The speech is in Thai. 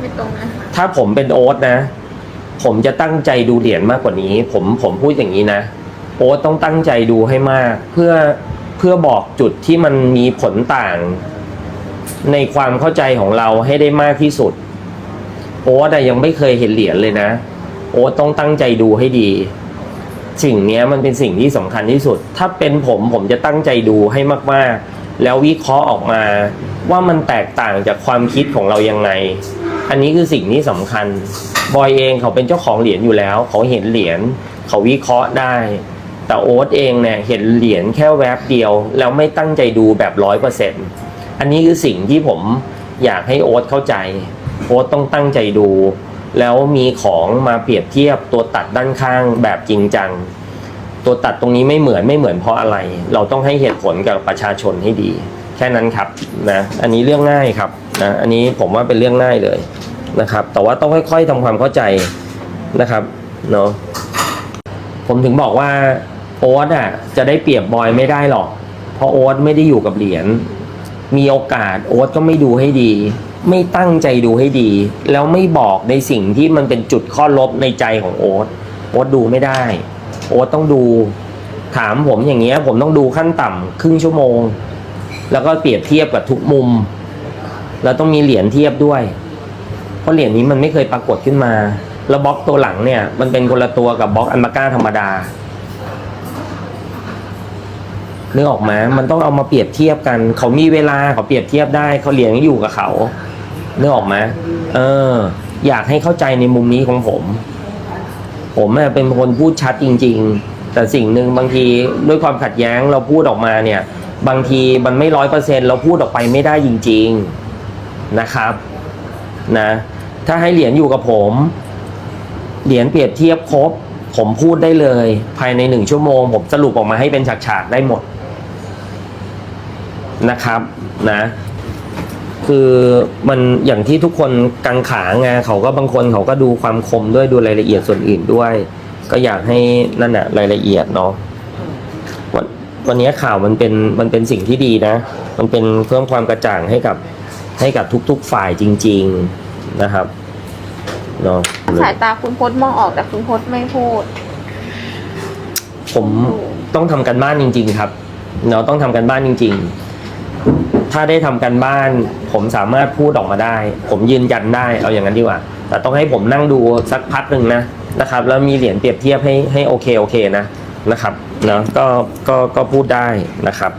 ไม่ตรงนะถ้าผมเป็นโอ๊ตนะ ผมจะตั้งใจดูเหรียญมากกว่านี้ ผมผมพูดอย่างนี้นะโอ๊ตต้องตั้งใจดูให้มาก เพื่อเพื่อบอกจุดที่มันมีผลต่าง ในความเข้าใจของเราให้ได้มากที่สุด โอ๊ตยังไม่เคยเห็นเหรียญเลยนะ โอ๊ตต้องตั้งใจดูให้ดี สิ่งนี้มันเป็นสิ่งที่สำคัญที่สุด ถ้าเป็นผมผมจะตั้งใจดูให้มากๆ แล้ววิเคราะห์ออกมาว่ามันแตกต่างจากความคิดของเรายังไง อันนี้คือสิ่งที่สำคัญ บอยเองเขาเป็นเจ้าของเหรียญอยู่แล้ว เขาเห็นเหรียญเขาวิเคราะห์ได้ แต่โอ๊ตเองเนี่ยเห็นเหรียญแค่แวบเดียว แล้วไม่ตั้งใจดูแบบร้อยเปอร์เซ็นต์อันนี้คือสิ่งที่ผมอยากให้โอ๊ตเข้าใจ โอ๊ตต้องตั้งใจดู แล้วมีของมาเปรียบเทียบตัวตัดด้านข้างแบบจริงจัง ตัวตัดตรงนี้ไม่เหมือนไม่เหมือนเพราะอะไร เราต้องให้เหตุผลกับประชาชนให้ดี แค่นั้นครับนะอันนี้เรื่องง่ายครับนะอันนี้ผมว่าเป็นเรื่องง่ายเลยนะครับ แต่ว่าต้องค่อย ๆทำความเข้าใจนะครับเนาะผมถึงบอกว่าโอ๊ตอะจะได้เปรียบบอยไม่ได้หรอก เพราะโอ๊ตไม่ได้อยู่กับเหรียญมีโอกาสโอ๊ตก็ไม่ดูให้ดี ไม่ตั้งใจดูให้ดี แล้วไม่บอกในสิ่งที่มันเป็นจุดข้อลบในใจของโอ๊ตโอ๊ตดูไม่ได้ โอ๊ตต้องดู ถามผมอย่างเงี้ย ผมต้องดูขั้นต่ำครึ่งชั่วโมง แล้วก็เปรียบเทียบกับทุกมุมแล้วต้องมีเหรียญเทียบด้วย เพราะเหรียญนี้มันไม่เคยปรากฏขึ้นมา แล้วบล็อกตัวหลังเนี่ย มันเป็นคนละตัวกับบล็อกอันมาก้าธรรมดานึกออกไหมมันต้องเอามาเปรียบเทียบกัน เขามีเวลาเขาเปรียบเทียบได้ เขาเหรียญอยู่กับเขานึกออกไหมเออ อยากให้เข้าใจในมุมนี้ของผม ผมเป็นคนพูดชัดจริง ๆ แต่สิ่งหนึ่งบางทีด้วยความขัดแย้งเราพูดออกมาเนี่ย บางทีมันไม่ร้อยเปอร์เซ็นเราพูดออกไปไม่ได้จริง ๆนะครับนะถ้าให้เหรียญอยู่กับผม เหรียญเปรียบเทียบครบ ผมพูดได้เลย ภายในหนึ่งชั่วโมง ผมสรุปออกมาให้เป็นฉากๆได้หมดนะครับนะคือมันอย่างที่ทุกคนกังขางไงเขาก็บางคนเขาก็ดูความคมด้วยดูรายละเอียดส่วนอื่นด้วย ก็อยากให้นั่นแหะรายละเอียดเนาะ วันวันนี้ข่าวมันเป็นมันเป็นสิ่งที่ดีนะ มันเป็นเพิ่มความกระจ่างให้กับให้กับทุก ๆฝ่ายจริง ๆนะครับเนาะสายตาคุณพจน์มองออกแต่คุณพจน์ไม่พูด ผมต้องทำกันบ้านจริง ๆ ครับเนาะต้องทำกันบ้านจริง ๆ ถ้าได้ทำกันบ้าน ผมสามารถพูดออกมาได้ ผมยืนยันได้เอาอย่างนั้นดีกว่า แต่ต้องให้ผมนั่งดูสักพักหนึ่งนะนะครับ แล้วมีเหรียญเปรียบเทียบให้ให้โอเคโอเคนะ นะครับเนาะก็ก็ก็พูดได้นะครับ